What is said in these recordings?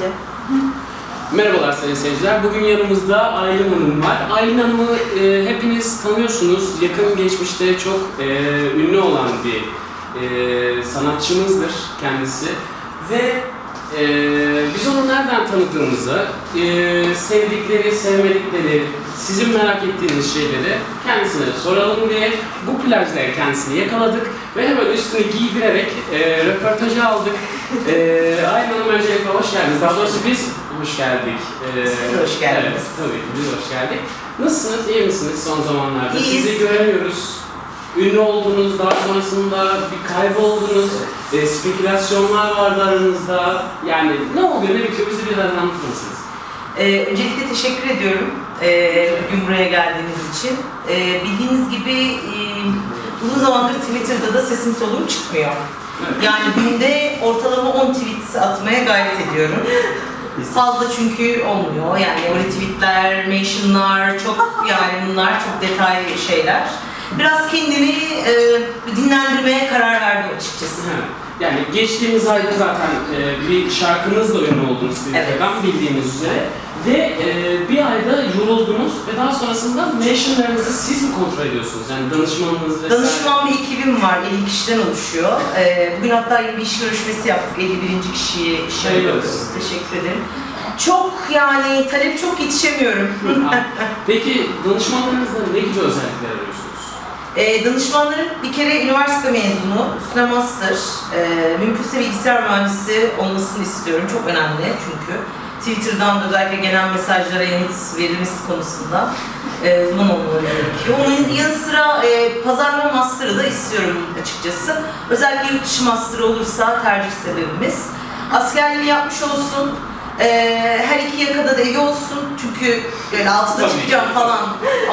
Ece. Merhabalar sayın seyirciler. Bugün yanımızda Aylin Hanım var. Aylin Hanım'ı e, hepiniz tanıyorsunuz. Yakın geçmişte çok e, ünlü olan bir e, sanatçımızdır kendisi. Ve e, biz onu nereden tanıdığımızı, e, sevdikleri, sevmedikleri, sizin merak ettiğiniz şeyleri kendisine soralım diye bu plajda kendisini yakaladık ve hemen üstünü giydirerek e, röportajı aldık. E, Aylin Hanım öncelikle hoş geldiniz. Daha doğrusu biz hoş geldik. E, Siz hoş geldiniz. Evet, tabii ki biz hoş geldik. Nasılsınız, iyi misiniz son zamanlarda? İyiyiz. Sizi göremiyoruz. Ünlü oldunuz, daha sonrasında bir kayboldunuz. E, spekülasyonlar vardı aranızda. Yani ne oluyor, ne bitiyor? Bizi biraz anlatır mısınız? Ee, öncelikle teşekkür ediyorum bugün buraya geldiğiniz için. Ee, bildiğiniz gibi e, uzun zamandır Twitter'da da sesim soluğum çıkmıyor. Evet. Yani günde ortalama 10 tweet atmaya gayret ediyorum. Fazla çünkü olmuyor. Yani o retweetler, mentionlar çok yani bunlar çok detaylı şeyler. Biraz kendimi e, dinlendirmeye karar verdim açıkçası. Ha, Yani geçtiğimiz ayda zaten e, bir şarkınızla ünlü oldunuz Twitter'dan bildiğiniz üzere. Ve e, bir ayda yoruldunuz ve daha sonrasında mentionlarınızı siz mi kontrol ediyorsunuz? Yani danışmanınız vesaire. Danışman bir ekibim var, 50 kişiden oluşuyor. Ee, bugün hatta bir iş görüşmesi yaptık, 51. kişiyi iş Hayırlı alıyoruz. Teşekkür ederim. Çok yani talep çok yetişemiyorum. Peki danışmanlarınızda ne gibi özellikler arıyorsunuz? Ee, danışmanlarım bir kere üniversite mezunu, üstüne master, ee, mümkünse bilgisayar mühendisi olmasını istiyorum. Çok önemli çünkü. Twitter'dan özellikle genel mesajlara yanıt verilmesi konusunda e, uzman olmaları gerekiyor. Onun yanı sıra e, pazarlama master'ı da istiyorum açıkçası. Özellikle yurt dışı master'ı olursa tercih sebebimiz. Askerliğini yapmış olsun, e, her iki yakada da iyi olsun çünkü böyle altıda Tabii. çıkacağım falan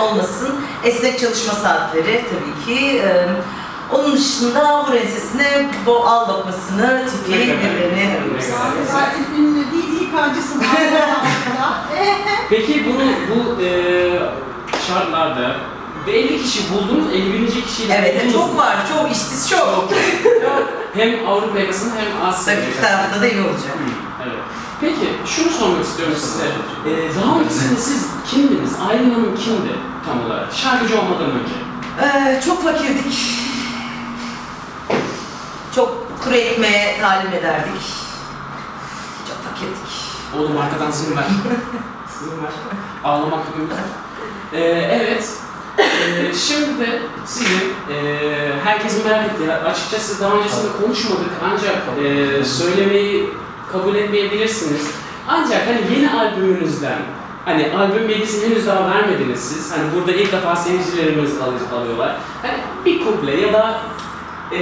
olmasın. Esnek çalışma saatleri tabii ki. E, onun dışında bu ensesine bu al bakmasını tipi birbirine Ne arıyoruz. ünlü değil. Peki bunu bu e, şartlarda 50 kişi buldunuz, 51. kişiyle Evet, buldunuz çok var, çok işsiz çok. Hem Avrupa yakasında hem Asya Tabii iki tarafta da iyi olacak. Evet. Peki şunu sormak istiyorum size. Ee, daha öncesinde siz kimdiniz? Aylin Hanım kimdi tam olarak? Şarkıcı olmadan önce. Ee, çok fakirdik. Çok kuru ekmeğe talim ederdik. Çok fakirdik. Oğlum arkadan zım ver. zım ver. Ağlamakla bir müzik. Ee, evet. Ee, şimdi de sizin e, herkesin merak ettiği, açıkçası daha öncesinde konuşmadık ancak e, söylemeyi kabul etmeyebilirsiniz. Ancak hani yeni albümünüzden, hani albüm bilgisini henüz daha vermediniz siz. Hani burada ilk defa seyircilerimiz al- alıyorlar. Hani bir kuple ya da e,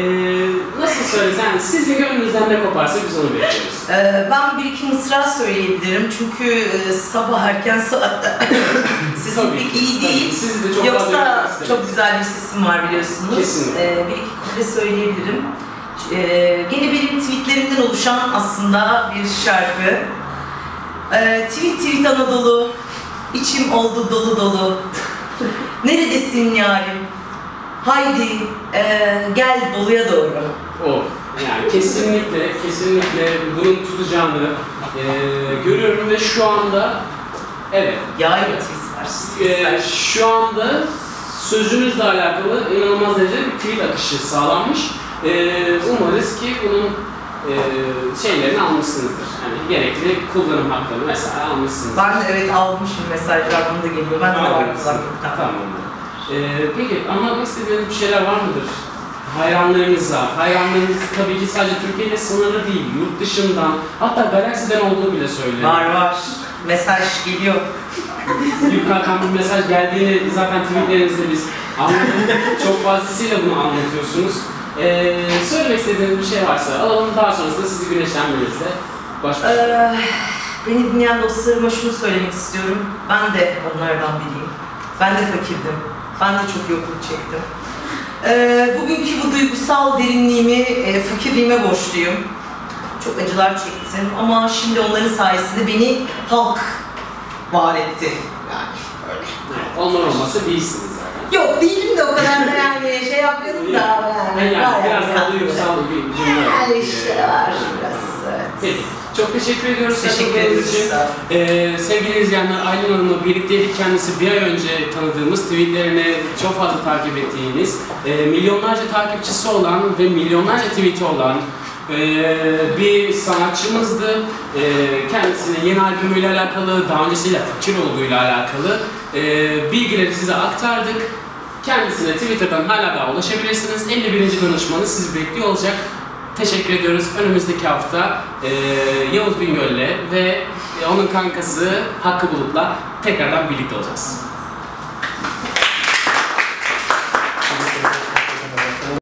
nasıl söylesem sizin gönlünüzden ne koparsa biz onu bekliyoruz. Ee, ben bir iki mısra söyleyebilirim çünkü e, sabah erken saatte sesim pek iyi tabii. değil. Siz de çok Yoksa çok güzel bir sesim var biliyorsunuz. Kesinlikle. Ee, bir iki kuple söyleyebilirim. Ee, gene benim tweetlerimden oluşan aslında bir şarkı. Ee, tweet tweet Anadolu, içim oldu dolu dolu. Neredesin yarim? Haydi e, gel Bolu'ya doğru. Of. Yani kesinlikle, kesinlikle bunun tutacağını e, görüyorum ve şu anda evet, Yay var. e, şu anda sözünüzle alakalı inanılmaz derecede bir tweet akışı sağlanmış. E, umarız ki bunun e, şeylerini almışsınızdır. Yani gerekli kullanım haklarını mesela almışsınızdır. Ben de evet almışım mesajlar bana da geliyor. Ben de var kulaklıktan. Tamam. E, peki anlatmak istediğiniz bir şeyler var mıdır? Hayranlarınıza, hayranlarınız tabii ki sadece Türkiye ile sınırlı değil, yurt dışından, hatta galaksiden olduğu bile söyleniyor. Var var. Mesaj geliyor. Yukarıdan bir mesaj geldiğini zaten tweetlerinizde biz anladık. Çok fazlasıyla bunu anlatıyorsunuz. Ee, söylemek istediğiniz bir şey varsa alalım daha sonrasında sizi güneşlenmenizle baş başa. Ee, beni dinleyen dostlarıma şunu söylemek istiyorum. Ben de onlardan biriyim. Ben de fakirdim. Ben de çok yokluk çektim. Ee, bugünkü bu duygusal derinliğimi e, fakirliğime borçluyum. Çok acılar çektim ama şimdi onların sayesinde beni halk var etti. Yani. Onlar olmasa değilsiniz zaten. Yok değilim de o kadar da yani şey yapmayalım da yani. Yani, var biraz yani daha duygusal bir cümle. Yani işte var Ee, biraz. Peki. Çok teşekkür ediyoruz. Teşekkür ederiz. Ee, sevgili izleyenler, Aylin Hanım'la birlikteydik. Kendisi bir ay önce tanıdığımız, tweetlerini çok fazla takip ettiğiniz, e, milyonlarca takipçisi olan ve milyonlarca tweet'i olan e, bir sanatçımızdı. E, kendisine yeni albümüyle alakalı, daha öncesiyle fakir olduğuyla alakalı e, bilgileri size aktardık. Kendisine Twitter'dan hala daha ulaşabilirsiniz. 51. danışmanı sizi bekliyor olacak. Teşekkür ediyoruz. Önümüzdeki hafta e, Yavuz Bingöl'le ve onun kankası Hakkı Bulut'la tekrardan birlikte olacağız.